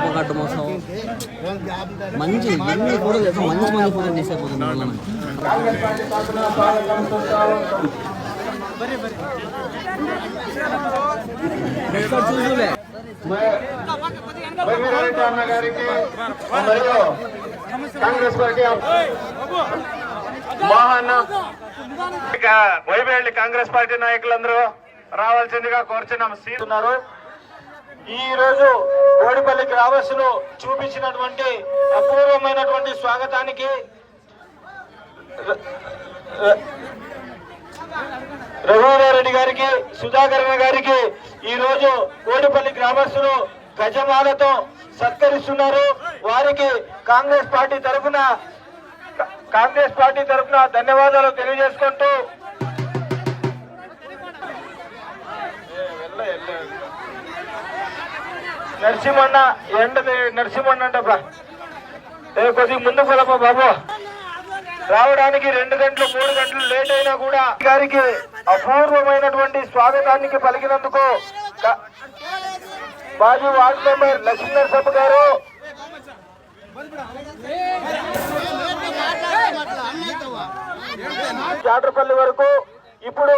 ఒక అడ్డు మోసం. మంచి ఎన్ని ఫోటోలు తెలుసా మంచి మంచి ఫోటోలు మరియు కాంగ్రెస్ పార్టీ మోహన్. ఇక వైబేళ్ళి కాంగ్రెస్ పార్టీ నాయకులందరూ రావాల్సిందిగా కోరుచున్నాం ఉన్నారు ఈ రోజు ఓడిపల్లి గ్రామస్తులు చూపించినటువంటి అపూర్వమైనటువంటి స్వాగతానికి రఘువీరారెడ్డి గారికి సుధాకర్ గారికి ఈ రోజు కోడిపల్లి గ్రామస్తులు గజమాలతో సత్కరిస్తున్నారు. వారికి కాంగ్రెస్ పార్టీ తరఫున కాంగ్రెస్ పార్టీ తరఫున ధన్యవాదాలు తెలియజేసుకుంటూ నరసింహన్న ఎండ నరసింహన్న అంటబ్బా కొద్దిగా ముందు పొలప బాబు. రావడానికి రెండు గంటలు మూడు గంటలు లేట్ అయినా కూడా గారికి అపూర్వమైనటువంటి స్వాగతానికి పలికినందుకు మాజీ వార్డు మెంబర్ లక్ష్మీ నరసప్ప గారు చాటర్పల్లి వరకు ఇప్పుడు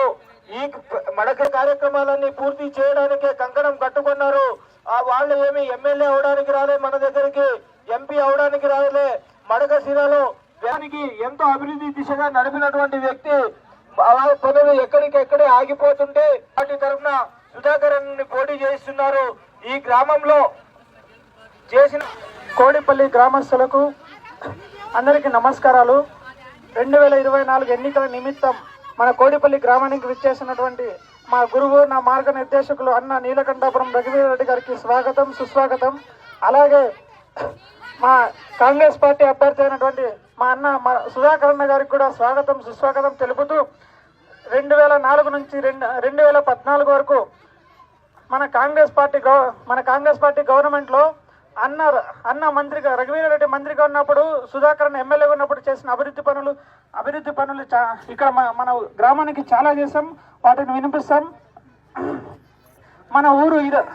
ఈ మడక కార్యక్రమాలన్నీ పూర్తి చేయడానికే కంకణం కట్టుకున్నారు. ఆ వాళ్ళు ఏమి ఎమ్మెల్యే అవడానికి రాలే మన దగ్గరికి ఎంపీ అవడానికి రాలే. మడక సిరాలో దానికి ఎంతో అభివృద్ధి దిశగా నడిపినటువంటి వ్యక్తి అలా పనులు ఎక్కడికెక్కడే ఆగిపోతుంటే వాటి తరఫున సుధాకరన్ పోటీ చేస్తున్నారు ఈ గ్రామంలో చేసిన కోడిపల్లి గ్రామస్తులకు అందరికీ నమస్కారాలు. రెండు వేల ఇరవై నాలుగు ఎన్నికల నిమిత్తం మన కోడిపల్లి గ్రామానికి విచ్చేసినటువంటి మా గురువు నా మార్గనిర్దేశకులు అన్న నీలకంఠాపురం రఘువీరెడ్డి గారికి స్వాగతం సుస్వాగతం. అలాగే మా కాంగ్రెస్ పార్టీ అభ్యర్థి అయినటువంటి మా అన్న మా సుధాకరణ గారికి కూడా స్వాగతం సుస్వాగతం తెలుపుతూ రెండు వేల నాలుగు నుంచి రెండు రెండు వేల పద్నాలుగు వరకు మన కాంగ్రెస్ పార్టీ గవ మన కాంగ్రెస్ పార్టీ గవర్నమెంట్లో అన్న అన్న మంత్రిగా రఘువీరారెడ్డి మంత్రిగా ఉన్నప్పుడు సుధాకరన్ ఎమ్మెల్యేగా ఉన్నప్పుడు చేసిన అభివృద్ధి పనులు అభివృద్ధి పనులు చా ఇక్కడ మన గ్రామానికి చాలా చేసాం వాటిని వినిపిస్తాం. మన ఊరు ఇర-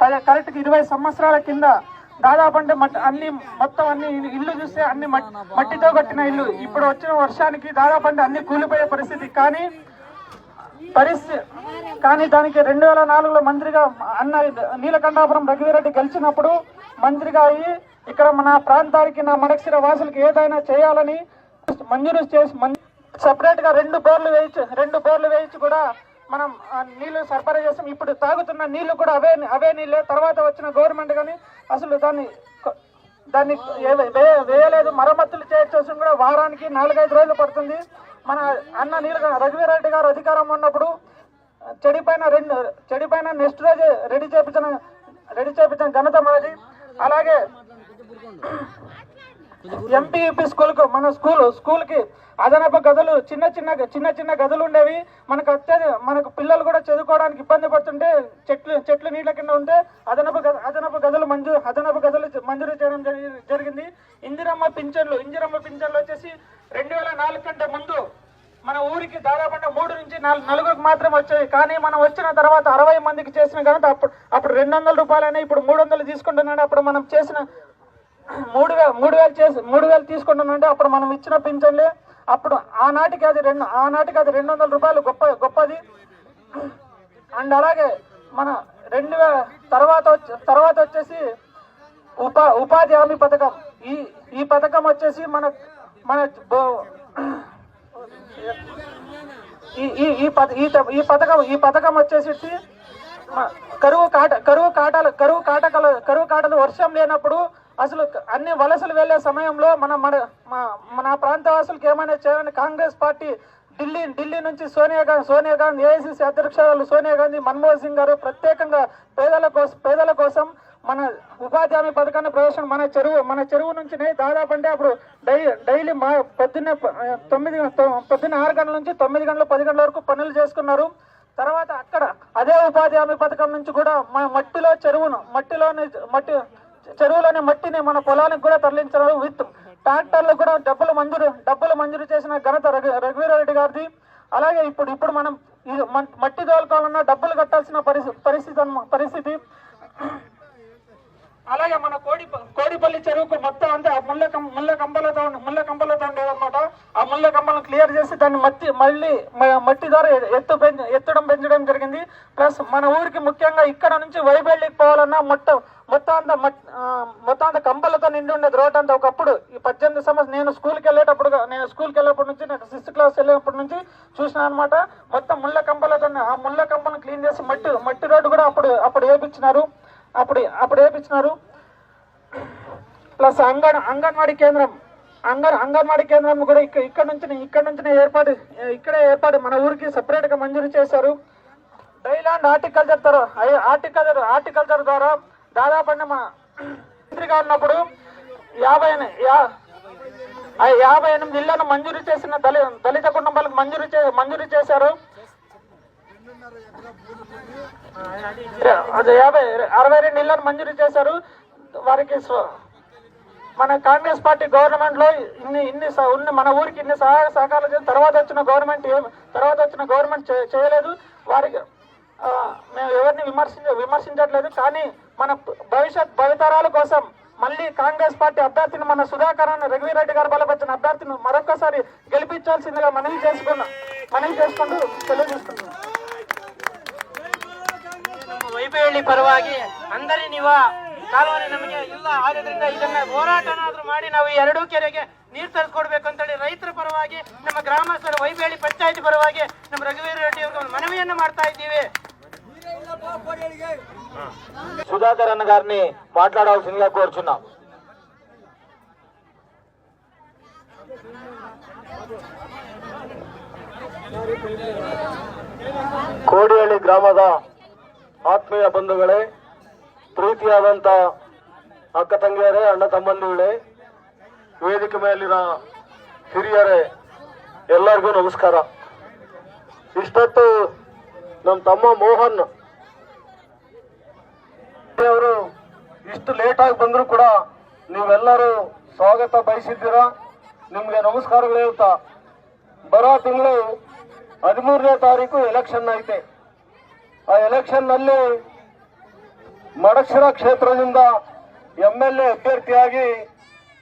పద- కరెక్ట్గా ఇరవై సంవత్సరాల కింద దాదాపు అంటే అన్ని మొత్తం అన్ని ఇల్లు చూస్తే అన్ని మట్టితో కట్టిన ఇల్లు. ఇప్పుడు వచ్చిన వర్షానికి దాదాపు అంటే అన్ని కూలిపోయే పరిస్థితి. కానీ పరిస్థితి కానీ దానికి రెండు వేల నాలుగులో మంత్రిగా అన్న నీలకంఠాపురం రఘువీరెడ్డి గెలిచినప్పుడు మంత్రిగా అయ్యి ఇక్కడ మన ప్రాంతానికి నా మనక్షిర వాసులకి ఏదైనా చేయాలని మంజూరు చేసి సపరేట్గా రెండు బోర్లు వేయించి రెండు బోర్లు వేయించి కూడా మనం నీళ్ళు సరఫరా చేస్తాం. ఇప్పుడు తాగుతున్న నీళ్ళు కూడా అవే అవే నీళ్ళే తర్వాత వచ్చిన గవర్నమెంట్ కానీ అసలు దాన్ని దాన్ని వేయలేదు. మరమ్మతులు చేయొచ్చు కూడా వారానికి నాలుగైదు రోజులు పడుతుంది. మన అన్న నీల రఘువీరెడ్డి గారు అధికారం ఉన్నప్పుడు చెడిపైన రెండు చెడిపైన నెక్స్ట్ రోజు రెడీ చేపించిన రెడీ చేపించిన ఘనత మనది. అలాగే ఎంపీపీ స్కూల్కు మన స్కూల్ స్కూల్కి అదనపు గదులు చిన్న చిన్న చిన్న చిన్న గదులు ఉండేవి. మనకు అత్యధి మనకు పిల్లలు కూడా చదువుకోవడానికి ఇబ్బంది పడుతుంటే చెట్లు చెట్లు నీళ్ళ కింద ఉంటే అదనపు అదనపు గదులు మంజూరు అదనపు గదులు మంజూరు చేయడం జరిగి- జరిగింది. ఇందిరమ్మ పింఛన్లు ఇందిరమ్మ పింఛన్లు వచ్చేసి రెండు వేల నాలుగు కంటే ముందు మన ఊరికి దాదాపు మూడు నుంచి నాలుగు నలుగురికి మాత్రం వచ్చాయి. కానీ మనం వచ్చిన తర్వాత అరవై మందికి చేసిన కనుక అప్పుడు అప్పుడు రెండు వందల రూపాయలైనా ఇప్పుడు మూడు వందలు తీసుకుంటున్నాడు అప్పుడు మనం చేసిన మూడు వేలు మూడు వేలు చేసి మూడు వేలు తీసుకుంటున్నాంటే అప్పుడు మనం ఇచ్చిన పింఛన్లే. అప్పుడు ఆనాటికి అది రెండు ఆనాటికి అది రెండు వందల రూపాయలు గొప్ప గొప్పది. అండ్ అలాగే మన రెండు తర్వాత వచ్చి తర్వాత వచ్చేసి ఉపా ఉపాధి హామీ పథకం. ఈ ఈ పథకం వచ్చేసి మన మన ఈ ఈ ఈ ఈ ఈ పథకం ఈ పథకం వచ్చేసి కరువు కాట కరువు కాటలు కరువు కాటకలు కరువు కాటలు వర్షం లేనప్పుడు అసలు అన్ని వలసలు వెళ్ళే సమయంలో మన మన మా- మన ప్రాంతవాసులకు ఏమైనా చేయాలని కాంగ్రెస్ పార్టీ ఢిల్లీ ఢిల్లీ నుంచి సోనియా గాంధీ సోనియా గాంధీ ఏఐసిసి అధ్యక్షురాలు సోనియా గాంధీ మన్మోహన్ సింగ్ గారు ప్రత్యేకంగా పేదల కోసం పేదల కోసం మన ఉపాధి హామీ పథకాన్ని ప్రవేశం మన చెరువు మన చెరువు నుంచి దాదాపు అంటే అప్పుడు డై డైలీ మా పొద్దున్నే తొమ్మిది పొద్దున్న ఆరు గంటల నుంచి తొమ్మిది గంటలు పది గంటల వరకు పనులు చేసుకున్నారు. తర్వాత అక్కడ అదే ఉపాధి హామీ పథకం నుంచి కూడా మన మట్టిలో చెరువును మట్టిలోని మట్టి చెరువులోని మట్టిని మన పొలానికి కూడా తరలించారు విత్ ట్రాక్టర్లు కూడా డబ్బులు మంజూరు డబ్బులు మంజూరు చేసిన ఘనత రఘు రఘువీరారెడ్డి గారిది. అలాగే ఇప్పుడు ఇప్పుడు మనం ఇది మట్టి తోలుకోవాలన్నా డబ్బులు కట్టాల్సిన పరిస్థితి పరిస్థితి పరిస్థితి. అలాగే మన కోడి కోడిపల్లి చెరువుకు మొత్తం అంటే ఆ ముళ్ళ కం- ముళ్ళ కంబలతో ముళ్ళ కంబలతో ఉండేదన్నమాట. ఆ ముళ్ళ కంపలను క్లియర్ చేసి దాన్ని మట్టి మళ్ళీ మట్టి ద్వారా ఎత్తు పెంచ ఎత్తడం పెంచడం జరిగింది. ప్లస్ మన ఊరికి ముఖ్యంగా ఇక్కడ నుంచి వైబెళ్ళికి పోవాలన్నా మొత్తం మొత్తం అంతా మొత్తం అంతా కంపలతో నిండి ఉండేది రోడ్ అంతా. ఒకప్పుడు ఈ పద్దెనిమిది సంవత్సరం నేను స్కూల్కి వెళ్ళేటప్పుడు నేను స్కూల్కి వెళ్ళేప్పటి నుంచి నాకు సిక్స్త్ క్లాస్ వెళ్ళేటప్పటి నుంచి చూసిన అనమాట మొత్తం ముళ్ళ కంపలతో ఆ ముళ్ళ కంపలను క్లీన్ చేసి మట్టి మట్టి రోడ్డు కూడా అప్పుడు అప్పుడు వేపించినారు. అప్పుడు అప్పుడు వేపించినారు ప్లస్ అంగన్ అంగన్వాడీ కేంద్రం. అంగన్ అంగన్వాడీ కేంద్రం కూడా ఇక్కడ ఇక్కడ నుంచి ఇక్కడ నుంచి ఏర్పాటు ఇక్కడే ఏర్పాటు మన ఊరికి సపరేట్గా మంజూరు చేశారు. డైలాండ్ హార్టికల్చర్ ద్వారా హార్టికల్చర్ హార్టికల్చర్ ద్వారా దాదాపు మన మంత్రిగా ఉన్నప్పుడు యాభై యాభై ఎనిమిది ఇళ్ళను మంజూరు చేసిన దళిత కుటుంబాలకు మంజూరు చే మంజూరు చేశారు. యాభై అరవై రెండు ఇళ్ళను మంజూరు చేశారు. వారికి స్వ- మన కాంగ్రెస్ పార్టీ గవర్నమెంట్లో ఇన్ని ఇన్ని స- ఉన్న మన ఊరికి ఇన్ని సహాయ సహకారాలు చేసిన తర్వాత వచ్చిన గవర్నమెంట్ ఏం తర్వాత వచ్చిన గవర్నమెంట్ చేయలేదు. వారికి మేము ఎవరిని విమర్శించ విమర్శించట్లేదు. కానీ మన భవిష్యత్ భవితరాల కోసం మళ్ళీ కాంగ్రెస్ పార్టీ అభ్యర్థిని మన సుధాకర్ రఘువీరెడ్డి గారు బలపరిచిన అభ్యర్థిని మరొకసారి గెలిపించాల్సిందిగా మనవి చేసుకున్నాం మనవి చేసుకుంటూ తెలియజేస్తున్నాం. ನಮ್ಮ ವೈಬಳ್ಳಿ ಪರವಾಗಿ ಅಂದರೆ ನೀವು ಕಾಲುವೆ ನಮಗೆ ಇಲ್ಲ ಆದ್ರಿಂದ ಇದನ್ನ ಹೋರಾಟನಾದ್ರೂ ಮಾಡಿ ನಾವು ಈ ಎರಡೂ ಕೆರೆಗೆ ನೀರು ತರಿಸ್ಕೊಡ್ಬೇಕು ಅಂತೇಳಿ ರೈತರ ಪರವಾಗಿ ನಮ್ಮ ಗ್ರಾಮಸ್ಥರ ವೈಬಳ್ಳಿ ಪಂಚಾಯತಿ ಪರವಾಗಿ ನಮ್ಮ ರಘುವೀರ ರೆಡ್ಡಿ ಅವ್ರಿಗೆ ಒಂದು ಮನವಿಯನ್ನು ಮಾಡ್ತಾ ಇದ್ದೀವಿ సుధాకర్ అన్న గారిని మాట్లాడాల్సిందిగా కోరుచున్నాం ಕೋಡಿಹಳ್ಳಿ ಗ್ರಾಮದ ಆತ್ಮೀಯ ಬಂಧುಗಳೇ, ಪ್ರೀತಿಯಾದಂತ ಅಕ್ಕ ತಂಗಿಯರೇ, ಅಣ್ಣ ತಮ್ಮಂದಿಗಳೇ ವೇದಿಕೆ ಮೇಲಿನ ಹಿರಿಯರೇ, ಎಲ್ಲರಿಗೂ ನಮಸ್ಕಾರ. ಇಷ್ಟೊತ್ತು ನಮ್ಮ ತಮ್ಮ ಮೋಹನ್ ಅವರು ಇಷ್ಟು ಲೇಟ್ ಆಗಿ ಬಂದ್ರು ಕೂಡ ನೀವೆಲ್ಲರೂ ಸ್ವಾಗತ ಬಯಸಿದ್ದೀರಾ? ನಿಮಗೆ ನಮಸ್ಕಾರಗಳು ಹೇಳ್ತಾ, ಬರೋ ತಿಂಗಳು ಹದಿಮೂರನೇ ತಾರೀಕು ಎಲೆಕ್ಷನ್ ಐತೆ. ಆ ಎಲೆಕ್ಷನ್ನಲ್ಲಿ ಮಡಕ್ಷರ ಕ್ಷೇತ್ರದಿಂದ ಎಂ ಎಲ್ ಎ ಅಭ್ಯರ್ಥಿಯಾಗಿ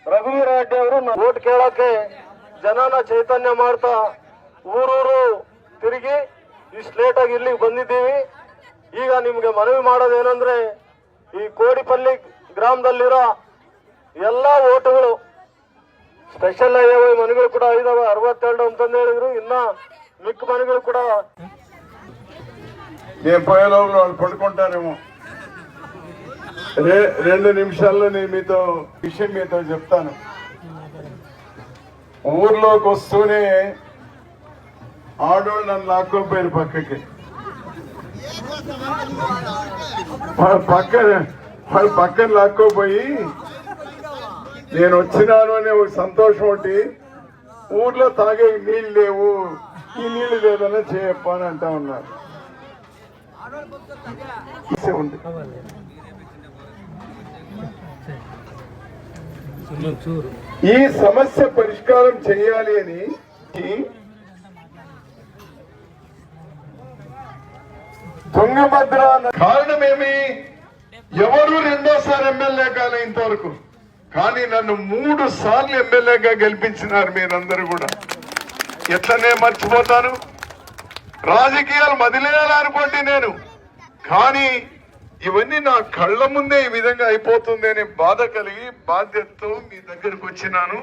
ರಘುವೀರ ರೆಡ್ಡಿ ಅವರು ಓಟ್ ಕೇಳಕ್ಕೆ ಜನನ ಚೈತನ್ಯ ಮಾಡ್ತಾ ಊರೂರು ತಿರುಗಿ ಇಷ್ಟು ಲೇಟಾಗಿ ಇಲ್ಲಿಗೆ ಬಂದಿದ್ದೀವಿ. ಈಗ ನಿಮಗೆ ಮನವಿ ಮಾಡೋದೇನಂದ್ರೆ ಈ ಕೋಡಿಪಲ್ಲಿ ಗ್ರಾಮದಲ್ಲಿರೋ ಎಲ್ಲ ಓಟುಗಳು ಸ್ಪೆಷಲ್ ಐ ಮನೆಗಳು ಕೂಡ ಇದಾವೆ. ಅರವತ್ತೆರಡು ಅಂತಂದು ಹೇಳಿದ್ರು. ಇನ್ನ ಮಿಕ್ಕ ಮನೆಗಳು ಕೂಡ నేను పోయేలోపల వాళ్ళు పడుకుంటారేమో. రే రెండు నిమిషాల్లో నేను మీతో విషయం మీతో చెప్తాను. ఊర్లోకి వస్తూనే ఆడోళ్ళు నన్ను లాక్కోపోయారు పక్కకి. వాళ్ళ పక్కన వాళ్ళ పక్కన లాక్కోపోయి నేను వచ్చినాను అనే ఒక సంతోషం ఒకటి ఊర్లో తాగే నీళ్ళు లేవు ఈ నీళ్ళు లేదన్నా చేయప్ప అని అంటా ఉన్నారు. ఉంది ఈ సమస్య పరిష్కారం చేయాలి అని తుంగభద్ర అన్న- కారణమేమి? ఎవరు రెండోసారి ఎమ్మెల్యే కాలే ఇంతవరకు. కానీ నన్ను మూడు సార్లు ఎమ్మెల్యేగా గెలిపించినారు మీరందరూ కూడా. ఎట్లనే మర్చిపోతాను? రాజకీయాలు మదిలేయాలనుకోండి నేను. కానీ ఇవన్నీ నా కళ్ళ ముందే ఈ విధంగా అయిపోతుంది అనే బాధ కలిగి బాధ్యతతో మీ దగ్గరకు వచ్చినాను.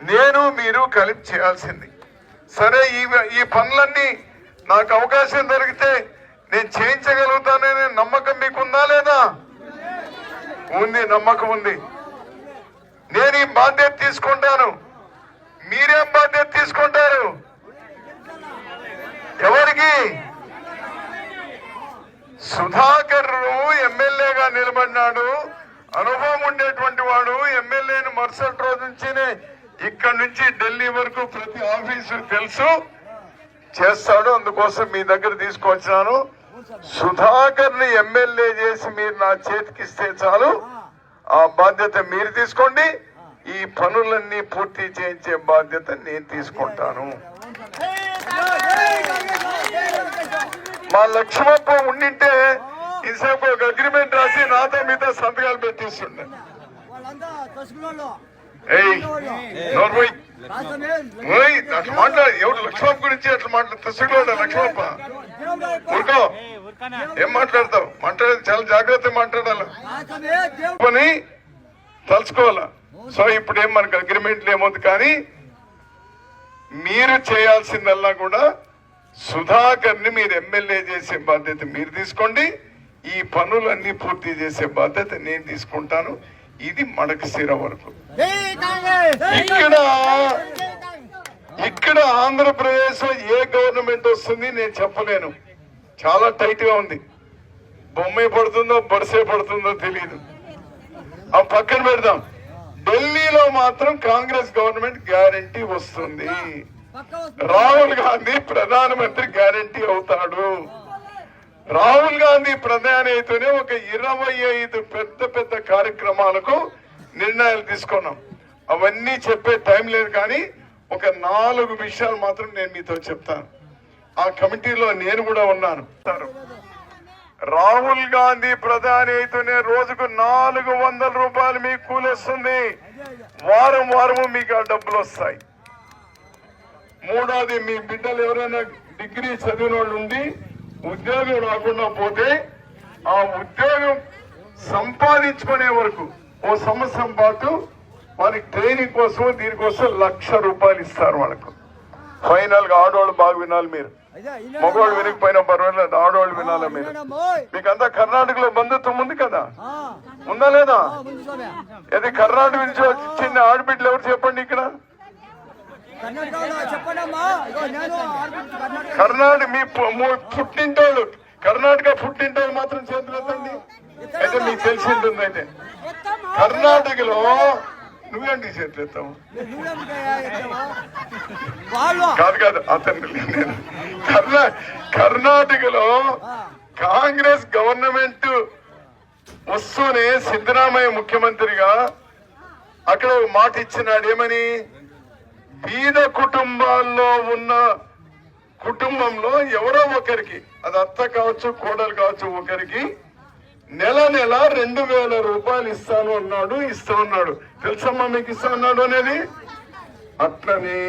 నేను మీరు కలిపి చేయాల్సింది. సరే ఈ ఈ పనులన్నీ నాకు అవకాశం దొరికితే నేను చేయించగలుగుతాననే నమ్మకం మీకుందా లేదా? ఉంది నమ్మకం ఉంది. నేను ఈ బాధ్యత తీసుకుంటాను. మీరేం బాధ్యత తీసుకుంటారు? ఎవరికి? సుధాకర్ ఎమ్మెల్యేగా నిలబడినాడు అనుభవం ఉండేటువంటి వాడు ఎమ్మెల్యేను మరుసటి రోజు నుంచినే ఇక్కడ నుంచి ఢిల్లీ వరకు ప్రతి ఆఫీసు తెలుసు చేస్తాడు అందుకోసం మీ దగ్గర తీసుకొచ్చినాను సుధాకర్ని ఎమ్మెల్యే చేసి మీరు నా చేతికిస్తే చాలు ఆ బాధ్యత మీరు తీసుకోండి ఈ పనులన్నీ పూర్తి చేయించే బాధ్యత నేను తీసుకుంటాను మా లక్ష్మప్ప ఉండింటే ఇంతసేపు ఒక అగ్రిమెంట్ రాసి నాతో మీతో సంతకాలు పెట్టిస్తుండే. అట్లా మాట్లాడు. ఎవరు లక్ష్మప్ప గురించి అట్లా మాట్లాడు? లక్ష్మప్ప? ఊరుకో. ఏం మాట్లాడతావు? మాట్లాడేది చాలా జాగ్రత్తగా మాట్లాడాలి. పని తలుచుకోవాలా? సో ఇప్పుడు ఏం మనకు అగ్రిమెంట్లు ఏమవుతుంది కానీ మీరు చేయాల్సిందల్లా కూడా సుధాకర్ని మీరు ఎమ్మెల్యే చేసే బాధ్యత మీరు తీసుకోండి. ఈ పనులన్నీ పూర్తి చేసే బాధ్యత నేను తీసుకుంటాను. ఇది మడకశిర వరకు. ఇక్కడ ఇక్కడ ఆంధ్రప్రదేశ్లో ఏ గవర్నమెంట్ వస్తుంది నేను చెప్పలేను. చాలా టైట్గా ఉంది. బొమ్మే పడుతుందో బడిసే పడుతుందో తెలియదు ఆ పక్కన పెడదాం. ఢిల్లీలో మాత్రం కాంగ్రెస్ గవర్నమెంట్ గ్యారంటీ వస్తుంది. రాహుల్ గాంధీ ప్రధానమంత్రి గ్యారంటీ అవుతాడు. రాహుల్ గాంధీ ప్రధాని అయితేనే ఒక ఇరవై ఐదు పెద్ద పెద్ద కార్యక్రమాలకు నిర్ణయాలు తీసుకున్నాం. అవన్నీ చెప్పే టైం లేదు కానీ ఒక నాలుగు విషయాలు మాత్రం నేను మీతో చెప్తాను. ఆ కమిటీలో నేను కూడా ఉన్నాను. రాహుల్ గాంధీ ప్రధాని అయితేనే రోజుకు నాలుగు వందల రూపాయలు మీకు కూలొస్తుంది. వారం వారము మీకు ఆ డబ్బులు వస్తాయి. మూడోది మీ బిడ్డలు ఎవరైనా డిగ్రీ చదివిన వాళ్ళు ఉండి ఉద్యోగం రాకుండా పోతే ఆ ఉద్యోగం సంపాదించుకునే వరకు ఓ సంవత్సరం పాటు వారికి ట్రైనింగ్ కోసం దీనికోసం లక్ష రూపాయలు ఇస్తారు వాళ్ళకు. ఫైనల్గా ఆడవాళ్ళు బాగా వినాలి మీరు. మగవాళ్ళు వినకపోయినా పర్వాలేదు ఆడవాళ్ళు వినాలి మీరు? మీకు అంతా కర్ణాటకలో బంధుత్వం ఉంది కదా? ఉందా లేదా? ఇది కర్ణాటక నుంచి వచ్చిన ఆడబిడ్డలు ఎవరు చెప్పండి ఇక్కడ? కర్ణాటక. ము- పుట్టింటోళ్ళు. కర్ణాటక పుట్టింటోళ్ళు మాత్రం చేతులు ఎత్తండి అయితే మీకు తెలిసి ఉంటుంది అయితే. కర్ణాటకలో నువ్వేంటి చేతులు ఎత్తావు? కాదు కాదు అతను నేను కర్ణా కర్ణాటకలో కాంగ్రెస్ గవర్నమెంట్ వస్తూనే సిద్ధరామయ్య ముఖ్యమంత్రిగా అక్కడ మాట ఇచ్చినాడు. ఏమని? బీద కుటుంబాల్లో ఉన్న కుటుంబంలో ఎవరో ఒకరికి అది అత్త కావచ్చు కోడలు కావచ్చు ఒకరికి నెల నెల రెండు వేల రూపాయలు ఇస్తాను అన్నాడు ఇస్తా ఉన్నాడు తెలుసమ్మా మీకు ఇస్తా ఉన్నాడు అనేది? అట్లనే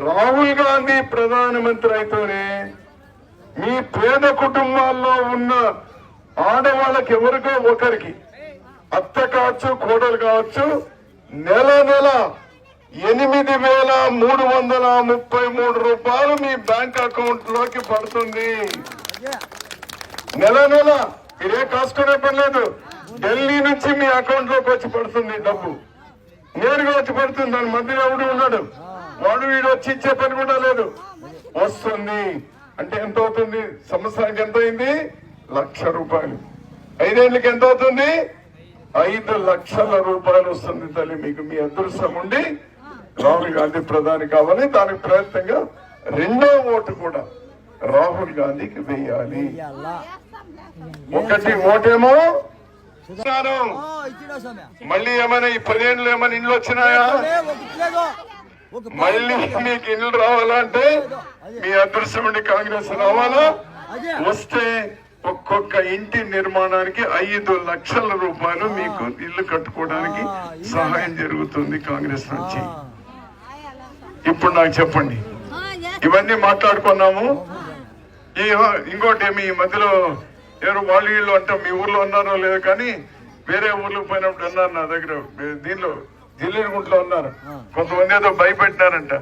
రాహుల్ గాంధీ ప్రధానమంత్రి అయితేనే మీ పేద కుటుంబాల్లో ఉన్న ఆడవాళ్ళకి ఎవరికో ఒకరికి అత్త కావచ్చు కోడలు కావచ్చు నెల నెల ఎనిమిది వేల మూడు వందల ముప్పై మూడు రూపాయలు మీ బ్యాంక్ అకౌంట్లోకి పడుతుంది నెల నెల మీరే కాసుకునే పని లేదు ఢిల్లీ నుంచి మీ అకౌంట్లోకి వచ్చి పడుతుంది డబ్బు. నేరుగా వచ్చి పడుతుంది దాని మధ్యలో ఎవడు ఉన్నాడు వాడు వీడు వచ్చి ఇచ్చే పని కూడా లేదు. వస్తుంది. అంటే ఎంత అవుతుంది? సంవత్సరానికి ఎంత అయింది? లక్ష రూపాయలు. ఐదేళ్ళకి ఎంత అవుతుంది? ఐదు లక్షల రూపాయలు వస్తుంది తల్లి. మీకు మీ అదృష్టం ఉండి రాహుల్ గాంధీ ప్రధాని కావాలి. దానికి ప్రయత్నంగా రెండో ఓటు కూడా రాహుల్ గాంధీకి వేయాలి? ఒకటి ఓటేమో. మళ్ళీ ఏమైనా ఈ పదేళ్ళు ఏమైనా ఇండ్లు వచ్చినాయా? మళ్ళీ మీకు ఇండ్లు రావాలంటే మీ అదృష్టం ఉండి కాంగ్రెస్ రావాలా. వస్తే ఒక్కొక్క ఇంటి నిర్మాణానికి ఐదు లక్షల రూపాయలు మీకు ఇల్లు కట్టుకోవడానికి సహాయం జరుగుతుంది కాంగ్రెస్ నుంచి. ఇప్పుడు నాకు చెప్పండి. ఇవన్నీ మాట్లాడుకున్నాము. ఈ ఇంకోటి మీ మధ్యలో ఎవరు వాళ్ళు వీళ్ళు అంటే మీ ఊర్లో ఉన్నారో లేదో కానీ వేరే ఊర్లో పోయినప్పుడు అన్నారు నా దగ్గర. దీనిలో జిల్లేరుగుంట్లో ఉన్నారు. కొంతమంది ఏదో భయపెట్టినారంట.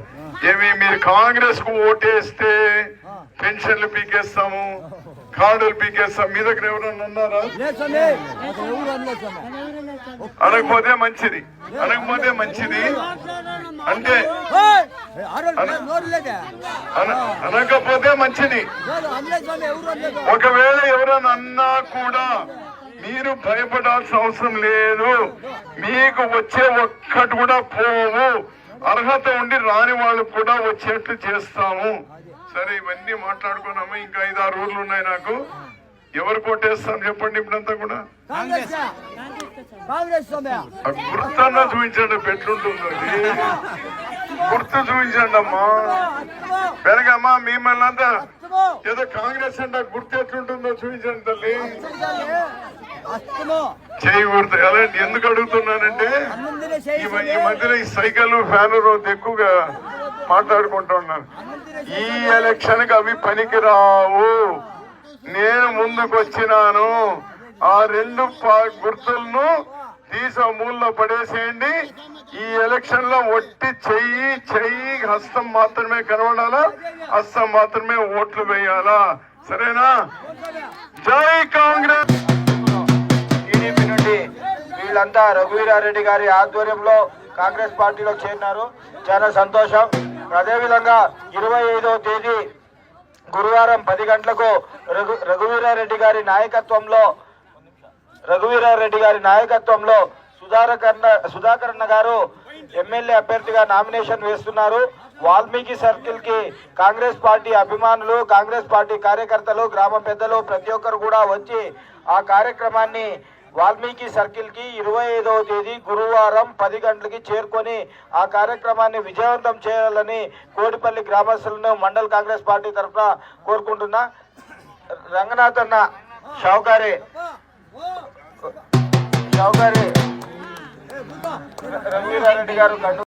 ఏమి మీరు కాంగ్రెస్కు ఓటేస్తే పెన్షన్లు పీకేస్తాము కార్డులు పీకేస్తాం మీ దగ్గర ఎవరన్నా ఉన్నారా? అనకపోతే మంచిది. అనకపోతే మంచిది. అంటే అనకపోతే మంచిది. ఒకవేళ ఎవరైనా అన్నా కూడా మీరు భయపడాల్సిన అవసరం లేదు. మీకు వచ్చే ఒక్కటి కూడా పోవు. అర్హత ఉండి రాని వాళ్ళకు కూడా వచ్చేట్లు చేస్తాము. సరే ఇవన్నీ మాట్లాడుకున్నాము ఇంకా ఐదారు ఊర్లు ఉన్నాయి నాకు. ఎవరు కొట్టేస్తాం చెప్పండి ఇప్పుడంతా కూడా? కాంగ్రెస్ కాంగ్రెస్ చూపించండి పెట్లుంటుందో అది. గుర్తు చూపించండి అమ్మా. పెరగమ్మా మిమ్మల్ని అంతా ఏదో కాంగ్రెస్ అంటే గుర్తు ఎట్లుంటుందో చూపించండి తల్లి. చేయి గుర్తు అలాంటి ఎందుకు అడుగుతున్నానంటే ఈ ఈ మధ్యన ఈ సైకిల్ ఫ్యాన్ రోజు ఎక్కువగా మాట్లాడుకుంటున్నాను ఈ ఎలక్షన్కి అవి పనికిరావు. నేను ముందుకు వచ్చినాను ఆ రెండు పా- గుర్తులను తీసి మూలలో పడేసేయండి. ఈ ఎలక్షన్లో ఒట్టి చెయ్యి చెయ్యి హస్తం మాత్రమే కనబడాలా? హస్తం మాత్రమే ఓట్లు వేయాలా? సరేనా? జై కాంగ్రెస్! టీడీపీ నుండి వీళ్ళంతా రఘువీరారెడ్డి గారి ఆధ్వర్యంలో కాంగ్రెస్ పార్టీలో చేరినారు. చాలా సంతోషం. అదేవిధంగా ఇరవై ఐదవ తేదీ గురువారం పది గంటలకు రఘు రఘువీరారెడ్డి గారి నాయకత్వంలో రఘువీరారెడ్డి గారి నాయకత్వంలో సుధాకరణ సుధాకరణ గారు ఎమ్మెల్యే అభ్యర్థిగా నామినేషన్ వేస్తున్నారు. వాల్మీకి సర్కిల్కి కాంగ్రెస్ పార్టీ అభిమానులు కాంగ్రెస్ పార్టీ కార్యకర్తలు గ్రామ పెద్దలు ప్రతి ఒక్కరు కూడా వచ్చి ఆ కార్యక్రమాన్ని వాల్మీకి సర్కిల్కి ఇరవై ఐదవ తేదీ గురువారం పది గంటలకి చేరుకొని ఆ కార్యక్రమాన్ని విజయవంతం చేయాలని కోడిపల్లి గ్రామస్తులను మండల్ కాంగ్రెస్ పార్టీ తరఫున కోరుకుంటున్నా. రంగనాథ్ అన్న షౌకారి రఘువీరారెడ్డి గారు